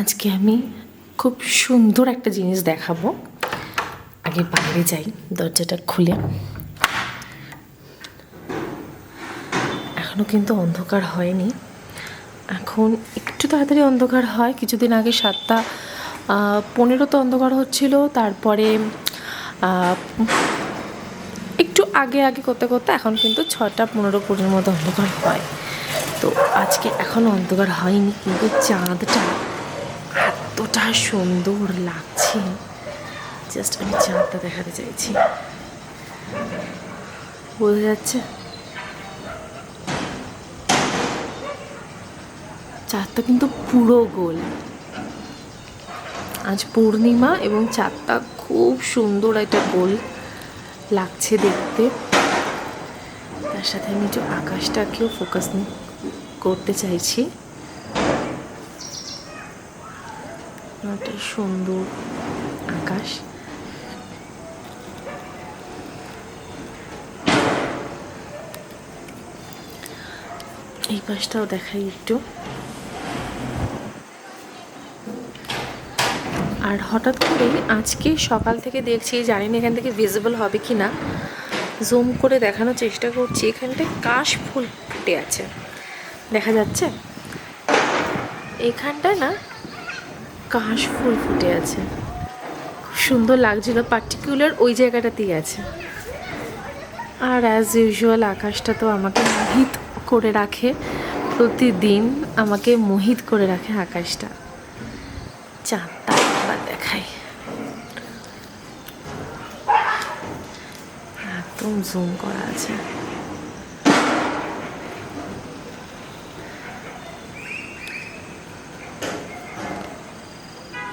আজকে আমি খুব সুন্দর একটা জিনিস দেখাবো। আগে বাইরে যাই, দরজাটা খুলে। এখনও কিন্তু অন্ধকার হয়নি। এখন একটু তাড়াতাড়ি অন্ধকার হয়। কিছুদিন আগে সাতটা পনেরো তো অন্ধকার হচ্ছিল। তারপরে একটু আগে আগে করতে করতে এখন কিন্তু ছটা, পনেরো, কুড়ির মতো অন্ধকার হয়। তো আজকে এখনও অন্ধকার হয়নি, কিন্তু চাঁদটা এতটা সুন্দর লাগছে। জাস্ট আমি চাঁদটা দেখাতে চাইছি। বোঝা যাচ্ছে? চাঁদটা কিন্তু পুরো গোল। আজ পূর্ণিমা এবং চাঁদটা খুব সুন্দর একটা গোল লাগছে দেখতে। তার সাথে আমি একটু আকাশটাকেও ফোকাস করতে চাইছি। একটা সুন্দর আকাশ। এই পাশটাও দেখাই একটু। আর হঠাৎ করে আজকে সকাল থেকে দেখছি, জানি না এখান থেকে ভিজিবল হবে কি না। জুম করে দেখানোর চেষ্টা করছি এখানটায় কাশ ফুল ফুটে আছে। দেখা যাচ্ছে? এখানটায় না কাশ ফুল ফুটে আছে। খুব সুন্দর লাগছিল পার্টিকুলার ওই জায়গাটাতেই আছে। আর অ্যাজ ইউজুয়াল আকাশটা তো আমাকে মোহিত করে রাখে। প্রতিদিন আমাকে মোহিত করে রাখে আকাশটা। চাঁদটা একবার দেখাই একদম জুম করা আছে।